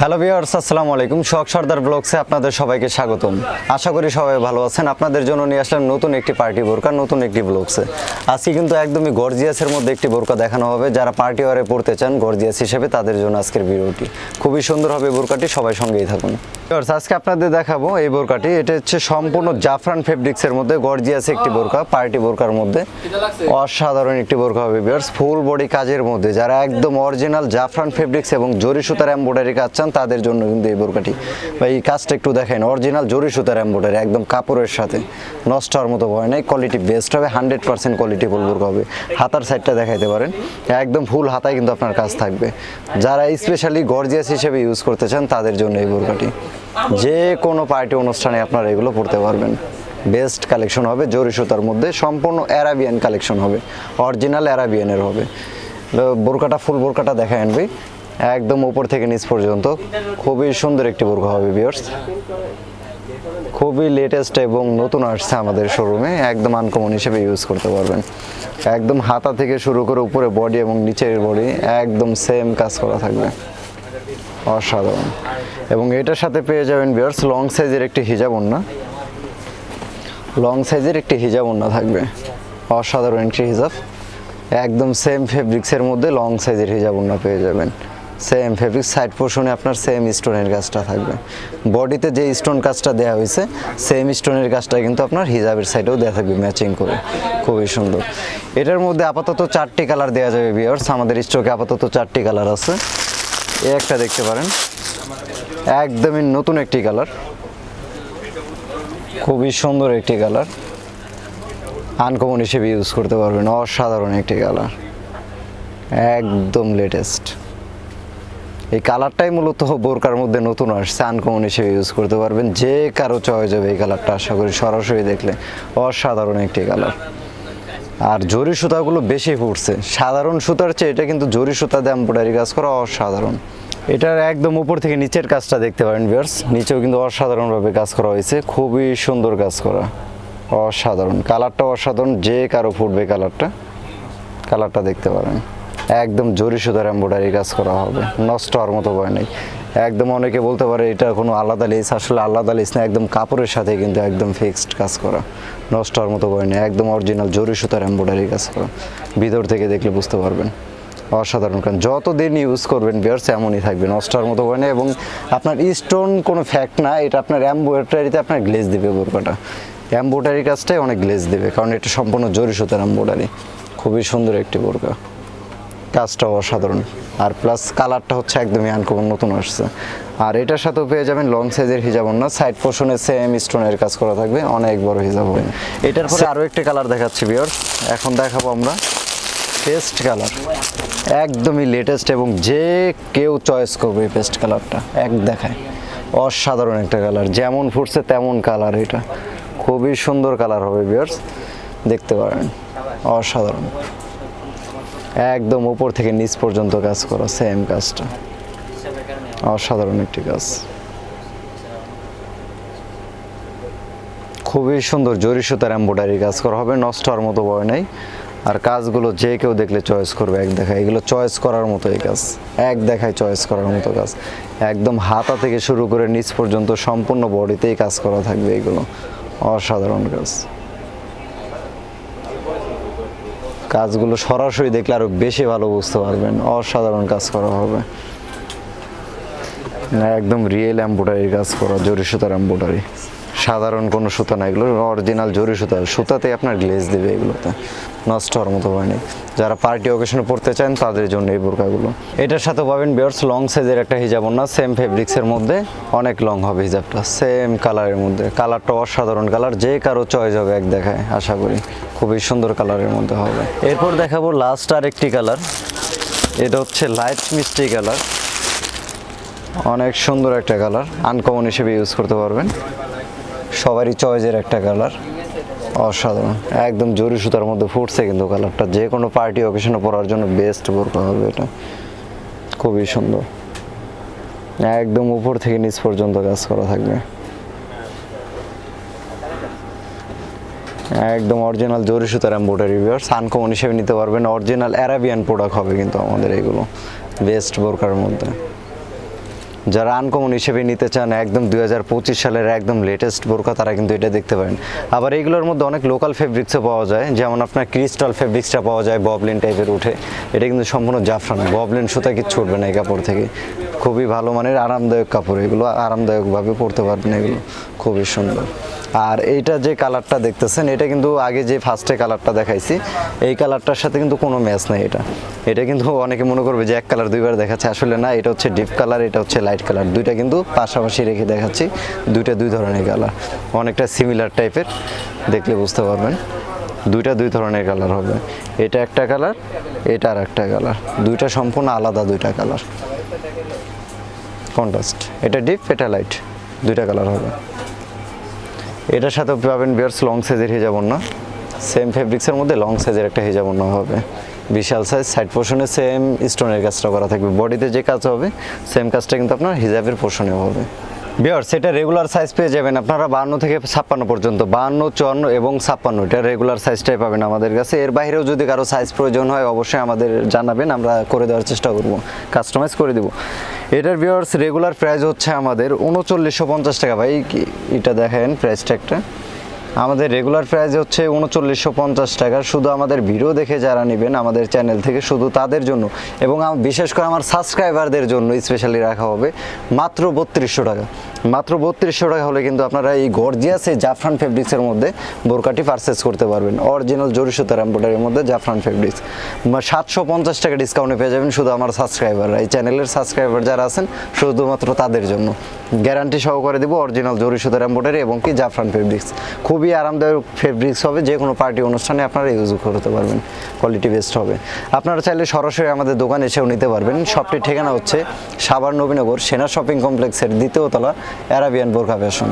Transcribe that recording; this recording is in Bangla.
হ্যালো ভিউয়ার্স আসসালামু আলাইকুম। শখ সর্দার ব্লগসে আপনাদের সবাইকে স্বাগতম। আশা করি সবাই ভালো আছেন। আপনাদের জন্য নিয়ে আসলাম নতুন একটি পার্টি বোরকা, নতুন একটি ব্লগসে। আজকে কিন্তু একদমই গর্জিয়াসের মধ্যে একটি বোরকা দেখানো হবে। যারা পার্টি ওয়ারে পড়তে চান, গর্জিয়াস হিসেবে তাদের জন্য আজকের ভিডিওটি। খুবই সুন্দর হবে বোরকাটি, সবাই সঙ্গেই থাকুন। ভিউয়ার্স আজকে আপনাদের দেখাবো এই বোরকাটি। এটা হচ্ছে সম্পূর্ণ জাফরান ফেব্রিক্সের মধ্যে গর্জিয়াস একটি বোরকা, পার্টি বোরকার মধ্যে। অসাধারণ একটি বোরকা হবে ভিউয়ার্স ফুল বডি কাজের মধ্যে, যারা একদম অরিজিনাল জাফরান ফেব্রিক্স এবং জরি সুতার এম্ব্রয়ডারি কাজ চান তাদের জন্য কিন্তু এই বোরকাটি। বা এই কাজটা একটু দেখেন অরিজিনাল জরি সুতার এম্ব্রয়ডারি একদম কাপড়ের সাথে। নষ্ট হওয়ার মতো ভয় নেই কোয়ালিটি বেস্ট হবে হান্ড্রেড পার্সেন্ট কোয়ালিটি বোরকা হবে। হাতার সাইডটা দেখাইতে পারেন। একদম ফুল হাতায় কিন্তু আপনার কাজ থাকবে। যারা স্পেশালি গর্জিয়াস হিসেবে ইউজ করতে চান, তাদের জন্য এই বোরকাটি। যে কোনো পার্টি অনুষ্ঠানে আপনারা এগুলো পড়তে পারবেন। বেস্ট কালেকশন হবে, জরি সুতার মধ্যে সম্পূর্ণ অ্যারাবিয়ান কালেকশন হবে। অরিজিনাল অ্যারাবিয়ানের হবে। বোরকাটা ফুল বোরকাটা দেখা আনবি। একদম উপর থেকে নিচ পর্যন্ত। খুবই সুন্দর একটি বোরকা হবে বিয়ার্স খুবই লেটেস্ট এবং নতুন আসছে আমাদের শোরুমে একদম আনকমন হিসেবে ইউজ করতে পারবেন। একদম হাতা থেকে শুরু করে উপরে বডি এবং নিচের বডি একদম সেম কাজ করা থাকবে। অসাধারণ। এবং এটার সাথে পেয়ে যাবেন বিয়ার্স লং সাইজের একটি হিজাব ওন্না লং সাইজের একটি হিজাব ওন্না থাকবে। অসাধারণ একটি হিজাব একদম সেম ফেব্রিক্সের মধ্যে লং সাইজের হিজাব ওন্না পেয়ে যাবেন। সেম ফেব্রিক সাইড পোর্শনে আপনার সেম স্টোনের কাজটা থাকবে। বডিতে যে স্টোন কাজটা দেওয়া হয়েছে সেম স্টোনের কাজটা কিন্তু আপনার হিজাবের সাইডেও দেওয়া থাকবে ম্যাচিং করে। খুবই সুন্দর। এটার মধ্যে আপাতত চারটি কালার দেওয়া যাবে বিয়ার্স আমাদের স্টকে আপাতত চারটি কালার আছে। এ একটা দেখতে পারেন। একদমই নতুন একটি কালার খুবই সুন্দর একটি কালার আনকমন হিসেবে ইউজ করতে পারবেন। অসাধারণ একটি কালার একদম লেটেস্ট এই কালারটাই মূলত বোরকার মধ্যে নতুন আসছে আনকমন হিসেবে ইউজ করতে পারবেন। যে কারও চয়েস হবে এই কালারটা, আশা করি সরাসরি দেখলে অসাধারণ একটি কালার। আর জরি সুতাগুলো বেশি ফুটছে। সাধারণ সুতার চেয়ে এটা কিন্তু জরি সুতা দিয়ে কাজ করা অসাধারণ। এটার একদম উপর থেকে নিচের কাজটা দেখতে পারেন ভিউয়ার্স নিচেও কিন্তু অসাধারণভাবে কাজ করা হয়েছে। খুবই সুন্দর কাজ করা। অসাধারণ। কালারটা অসাধারণ। যে কারও ফুটবে কালারটা কালারটা দেখতে পারেন। একদম জরি সুতার এম্ব্রয়ডারি কাজ করা হবে। নষ্ট হওয়ার মতো ভয় নেই। একদম অনেকে বলতে পারে, এটা কোনো আলাদা লেস আসলে আলাদা লেস না, একদম কাপড়ের সাথে কিন্তু একদম ফিক্সড কাজ করা। নষ্ট হওয়ার মতো ভয় নেই। একদম অরিজিনাল জরি সুতার এম্ব্রয়ডারি কাজ করা। ভিতর থেকে দেখলে বুঝতে পারবেন। অসাধারণ, কারণ যতদিন ইউজ করবেন বিয়ার্স এমনই থাকবে। নষ্ট হওয়ার মতো ভয় নেই এবং আপনার স্টোন কোনো ফ্যাক্ট না, এটা আপনার এম্ব্রয়ডারিতে আপনার গ্লেজ দিবে বোরকাটা। এম্ব্রয়ডারি কাজটাই অনেক গ্লেজ দিবে, কারণ এটা সম্পূর্ণ জরি সুতার এম্ব্রয়ডারি খুবই সুন্দর একটি বোরকা। কাজটাও অসাধারণ। আর প্লাস কালারটা হচ্ছে একদমই আনকমন নতুন আসছে। আর এটার সাথেও পেয়ে যাবেন লং সাইজের হিজাব না সাইড পোর্শনে সেম স্টোনের কাজ করা থাকবে। অনেক বড় হিজাব হবে। এটার পরে আরও একটি কালার দেখাচ্ছি বিয়র এখন দেখাবো আমরা পেস্ট কালার একদমই লেটেস্ট এবং যে কেউ চয়েস করবে এই পেস্ট কালারটা এক দেখায়। অসাধারণ একটা কালার যেমন ফুটছে তেমন কালার এটা। খুবই সুন্দর কালার হবে বিয়ার্স দেখতে পারেন। অসাধারণ। একদম উপর থেকে নিচ পর্যন্ত কাজ করা সেম কাজটা। অসাধারণ একটি কাজ। খুবই সুন্দর জরি সুতার এম্ব্রয়ডারি কাজ করা হবে, নষ্ট হওয়ার মতো ভয় নেই। আর কাজগুলো যে কেউ দেখলে চয়েস করবে, এক দেখায়। এগুলো চয়েস করার মতো এই কাজ। এক দেখায় চয়েস করার মতো কাজ। একদম হাতা থেকে শুরু করে নিচ পর্যন্ত সম্পূর্ণ বডিতেই কাজ করা থাকবে এগুলো। অসাধারণ কাজ। কাজগুলো সরাসরি দেখলে আরও বেশি ভালো বুঝতে পারবেন। অসাধারণ কাজ করা হবে। একদম রিয়েল এম্ব্রয়ডারি কাজ করা জরি সুতার সাধারণ কোনো সুতা না, এগুলো অরিজিনাল জরি সুতা। সুতাতে আপনার গ্লেজ দেবে এগুলোতে। নষ্ট হওয়ার মতো হয়নি যারা পার্টি অকেশনে পড়তে চান, তাদের জন্য এই বোরকাগুলো। এটার সাথে পাবেন বিয়ার্স লং সাইজের একটা হিজাব না সেম ফেব্রিক্সের মধ্যে অনেক লং হবে হিজাবটা সেম কালারের মধ্যে। কালারটা অসাধারণ কালার যে কারও চয়েস হবে এক দেখায়, আশা করি। খুবই সুন্দর কালারের মধ্যে হবে। এরপর দেখাবো লাস্ট আর একটি কালার এটা হচ্ছে লাইট মিষ্টি কালার অনেক সুন্দর একটা কালার আনকমন হিসেবে ইউজ করতে পারবেন। সবারই চয়েসের একটা কালার অসাধারণ। একদম জরি সুতার মধ্যে ফুটছে কিন্তু কালারটা যে কোনো পার্টি অকেশনে পরার জন্য বেস্ট বোরকা হবে এটা। খুবই সুন্দর। একদম উপর থেকে নিচ পর্যন্ত কাজ করা থাকবে। একদম অরিজিনাল জরি সুতার এম্বোটারি ভিউয়ার্স আনকমন হিসেবে নিতে পারবেন। অরিজিনাল অ্যারাবিয়ান প্রোডাক্ট হবে কিন্তু আমাদের এগুলো। বেস্ট বোরকার মধ্যে। যারা আনকমন হিসেবে নিতে চান, একদম দুই হাজার পঁচিশ সালের একদম লেটেস্ট বোরকা তারা কিন্তু এটা দেখতে পারেন। আবার এইগুলোর মধ্যে অনেক লোকাল ফেব্রিক্সও পাওয়া যায়, যেমন আপনার ক্রিস্টাল ফেব্রিক্সটা পাওয়া যায় ববলিন টাইপের উঠে। এটা কিন্তু সম্পূর্ণ জাফরান, ববলিন সুতা কিছু উঠবে না এই কাপড় থেকে। খুবই ভালো মানের, আরামদায়ক কাপড়। এগুলো আরামদায়কভাবে পরতে পারবেন, এগুলো খুবই সুন্দর। আর এইটা যে কালারটা দেখতেছেন, এটা কিন্তু আগে যে ফার্স্টে কালারটা দেখাইছি, এই কালারটার সাথে কিন্তু কোনো ম্যাচ নাই এটা। এটা কিন্তু অনেকে মনে করবে যে এক কালার দুইবার দেখাচ্ছে, আসলে না, এটা হচ্ছে ডিপ কালার এটা হচ্ছে লাইট কালার দুইটা কিন্তু পাশাপাশি রেখে দেখাচ্ছি, দুইটা দুই ধরনের কালার অনেকটা সিমিলার টাইপের দেখলে বুঝতে পারবেন। দুইটা দুই ধরনের কালার হবে। এটা একটা কালার এটা আর একটা কালার দুইটা সম্পূর্ণ আলাদা দুইটা কালার কন্ট্রাস্ট। এটা ডিপ, এটা লাইট। দুইটা কালার হবে। এটার সাথে পাবেন বিয়ার্স লং সাইজের হিজাবন না সেম ফেব্রিক্সের মধ্যে লং সাইজের একটা হিজাব না হবে। বিশাল সাইজ সাইড পোর্শনে সেম স্টোনের কাজটা করা থাকবে। বডিতে যে কাজ হবে সেম কাজটা কিন্তু আপনার হিজাবের পোর্শনেও হবে। বিয়ার্স সেটা রেগুলার সাইজ পেয়ে যাবেন আপনারা বান্ন থেকে ছাপ্পান্ন পর্যন্ত। বান্ন চুয়ান্ন এবং ছাপ্পান্ন, এটা রেগুলার সাইজটাই পাবেন আমাদের কাছে। এর বাইরেও যদি কারও সাইজ প্রয়োজন হয়, অবশ্যই আমাদের জানাবেন, আমরা করে দেওয়ার চেষ্টা করব কাস্টমাইজ করে দেবো। এটার বিয়ার্স রেগুলার প্রাইস হচ্ছে আমাদের উনচল্লিশশো পঞ্চাশ টাকা। ভাই এটা দেখেন প্রাইসটা একটা আমাদের রেগুলার প্রাইস হচ্ছে উনচল্লিশশো পঞ্চাশ টাকা। শুধু আমাদের ভিডিও দেখে যারা নেবেন, আমাদের চ্যানেল থেকে শুধু তাদের জন্য এবং বিশেষ করে আমার সাবস্ক্রাইবারদের জন্য স্পেশালি রাখা হবে মাত্র বত্রিশশো টাকা। মাত্র বত্রিশশো টাকা হলে কিন্তু আপনারা এই গর্জিয়াস এই জাফরান ফেব্রিক্সের মধ্যে বোরকাটি পারচেস করতে পারবেন। অরিজিনাল জরিসুতার এম্বোটারির মধ্যে জাফরান ফেব্রিক্স। সাতশো পঞ্চাশ টাকা ডিসকাউন্টে পেয়ে যাবেন শুধু আমার সাবস্ক্রাইবাররা এই চ্যানেলের সাবস্ক্রাইবার যারা আছেন, শুধুমাত্র তাদের জন্য। গ্যারান্টি সহকারে দেবো অরিজিনাল জরি সুতার এম্বোটারি এবং কি জাফরান ফেব্রিক্স। খুবই আরামদায়ক ফেব্রিক্স হবে যে কোনো পার্টি অনুষ্ঠানে আপনারা ইউজ করতে পারবেন। কোয়ালিটি বেস্ট হবে। আপনারা চাইলে সরাসরি আমাদের দোকানে এসেও নিতে পারবেন। শপটির ঠিকানা হচ্ছে সাভার নবীনগর, সেনা শপিং কমপ্লেক্সের দ্বিতীয় তলা অ্যারাবিয়ান বোরখা ফ্যাশন।